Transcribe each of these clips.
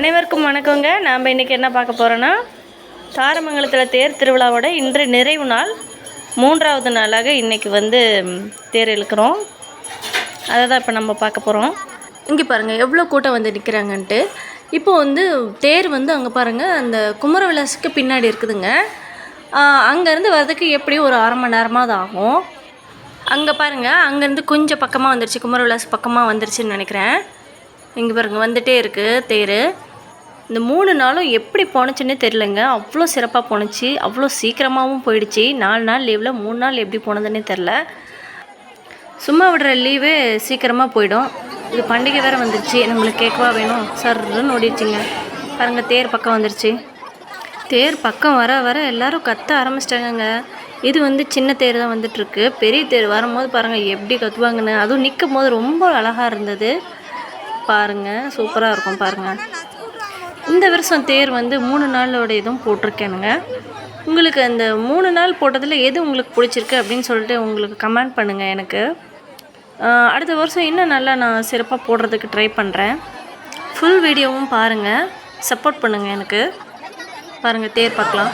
அனைவருக்கும் வணக்கங்க. நாம் இன்றைக்கி என்ன பார்க்க போகிறோன்னா தாரமங்கலத்தில் தேர் திருவிழாவோட இன்று நிறைவு நாள் மூன்றாவது நாளாக இன்றைக்கி வந்து தேர் இழுக்கிறோம். அதை தான் இப்போ நம்ம பார்க்க போகிறோம் இங்கே பாருங்கள் எவ்வளோ கூட்டம் வந்து நிற்கிறாங்கன்ட்டு இப்போ வந்து தேர் வந்து அங்கே பாருங்கள் அந்த குமர விளாசுக்கு பின்னாடி இருக்குதுங்க. அங்கேருந்து வர்றதுக்கு எப்படியும் ஒரு அரை மணி நேரமாவது ஆகும். அங்கே பாருங்கள் அங்கேருந்து கொஞ்சம் பக்கமாக வந்துருச்சு குமரவிலாஸ் பக்கமாக வந்துருச்சுன்னு நினைக்கிறேன். இங்கே பாருங்கள் வந்துகிட்டே இருக்குது தேர். இந்த மூணு நாளும் எப்படி போனச்சுன்னே தெரிலங்க அவ்வளோ சிறப்பாக போணுச்சு. அவ்வளோ சீக்கிரமாகவும் போயிடுச்சு. நாலு நாள் லீவில் மூணு நாள் எப்படி போனதுன்னே தெரில சும்மா விடுற லீவே சீக்கிரமாக போயிடும். இது பண்டிகை வேறு வந்துருச்சு. நம்மளுக்கு கேட்கவா வேணும்? சர்ன்னு ஓடிடுச்சிங்க. பாருங்கள் தேர் பக்கம் வந்துருச்சு. தேர் பக்கம் வர வர எல்லாரும் கத்த ஆரம்பிச்சிட்டாங்கங்க. இது வந்து சின்ன தேர் தான் வந்துட்டுருக்கு. பெரிய தேர் வரும்போது பாருங்கள் எப்படி கத்துவாங்கன்னு. அதுவும் நிற்கும் போது ரொம்ப அழகாக இருந்தது. பாருங்கள் சூப்பராக இருக்கும் பாருங்கள் இந்த வருஷம் தேர் வந்து மூணு நாளோட இதுவும் போட்டிருக்கேனுங்க. உங்களுக்கு அந்த மூணு நாள் போட்டதில் எது உங்களுக்கு பிடிச்சிருக்கு அப்படின்னு சொல்லிட்டு உங்களுக்கு கமெண்ட் பண்ணுங்கள் எனக்கு. அடுத்த வருஷம் இன்னும் நல்லா நான் சிறப்பாக போடுறதுக்கு ட்ரை பண்ணுறேன் ஃபுல் வீடியோவும் பாருங்கள் சப்போர்ட் பண்ணுங்கள் எனக்கு. பாருங்கள் தேர் பார்க்கலாம்.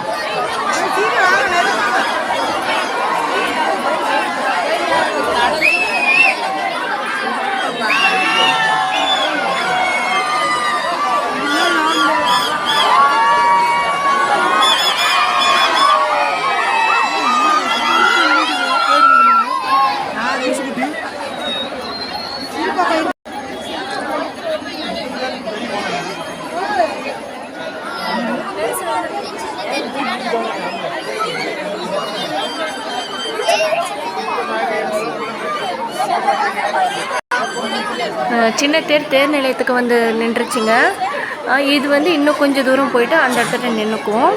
சின்ன தேர் தேர் நிலையத்துக்கு வந்து நின்றுச்சுங்க. இது வந்து இன்னும் கொஞ்சம் தூரம் போயிட்டு அந்த இடத்துல நின்றுக்கும்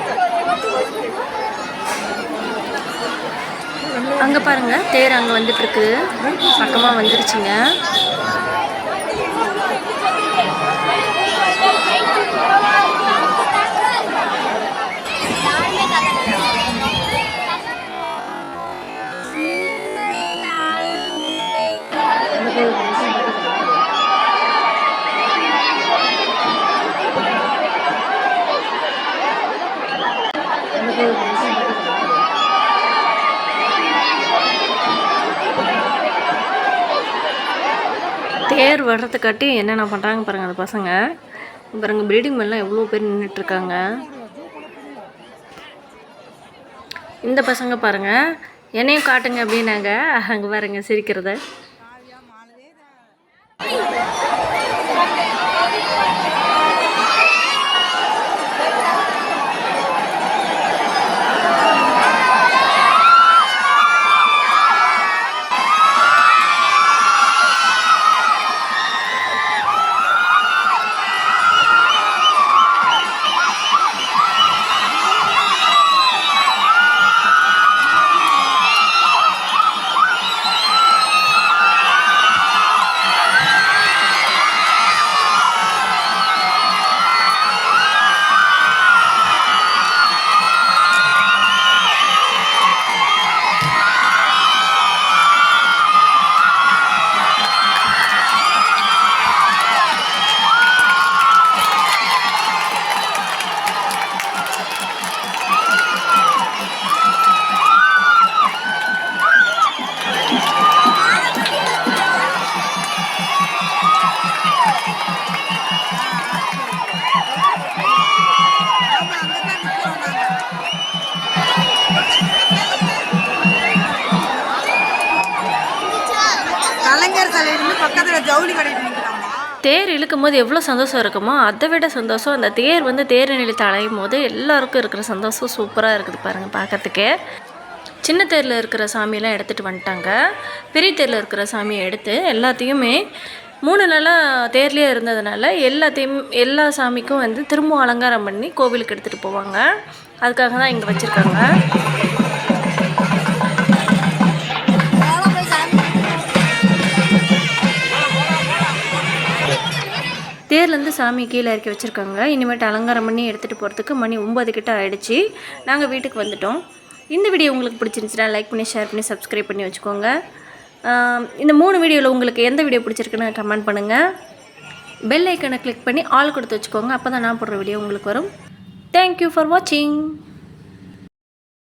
அங்கே பாருங்க தேர் அங்கே வந்துட்டுருக்கு பக்கமாக வந்துருச்சுங்க. தேர் வர்றதுக்காட்டி என்னென்ன பண்ணுறாங்க பாருங்க அந்த பசங்க. பாருங்க பில்டிங் மேலாம் எவ்வளோ பேர் நின்றுட்டுருக்காங்க இந்த பசங்க பாருங்க என்னையும் காட்டுங்க அப்படின்னாங்க. அங்கே பாருங்க சிரிக்கிறத. கலைஞர் சிலையிலிருந்து பக்கத்தில் ஜவுளி கடையில் நிற்கிறாமா தேர் இழுக்கும் போது எவ்வளோ சந்தோஷம் இருக்குமோ அதை விட சந்தோஷம். அந்த தேர் வந்து தேர் நிலையத்தை அலையும் போது எல்லாருக்கும் இருக்கிற சந்தோஷம் சூப்பராக இருக்குது பாருங்கள் பார்க்கறதுக்கே. சின்ன தேரில் இருக்கிற சாமியெல்லாம் எடுத்துகிட்டு வந்துட்டாங்க. பெரிய தேரில் இருக்கிற சாமியை எடுத்து எல்லாத்தையுமே மூணு நாளாக தேர்லேயே இருந்ததுனால எல்லாத்தையும் எல்லா சாமிக்கும் வந்து திரும்ப அலங்காரம் பண்ணி கோவிலுக்கு எடுத்துகிட்டு போவாங்க. அதுக்காக தான் இங்கே வச்சுருக்காங்க. தேர்லேருந்து சாமி கீழே இறக்கி வச்சுருக்காங்க. இனிமேட்டு அலங்காரம் பண்ணி எடுத்துகிட்டு போகிறதுக்கு மணி ஒம்பது கிட்ட ஆகிடுச்சு நாங்கள் வீட்டுக்கு வந்துட்டோம். இந்த வீடியோ உங்களுக்கு பிடிச்சிருந்துச்சுன்னா லைக் பண்ணி ஷேர் பண்ணி சப்ஸ்கிரைப் பண்ணி வச்சுக்கோங்க. இந்த மூணு வீடியோவில் உங்களுக்கு எந்த வீடியோ பிடிச்சிருக்குன்னு கமெண்ட் பண்ணுங்கள் பெல் ஐக்கனை கிளிக் பண்ணி ஆல் கொடுத்து வச்சுக்கோங்க. அப்போ தான் நான் போடுற வீடியோ உங்களுக்கு வரும். தேங்க்யூ ஃபார் வாட்சிங்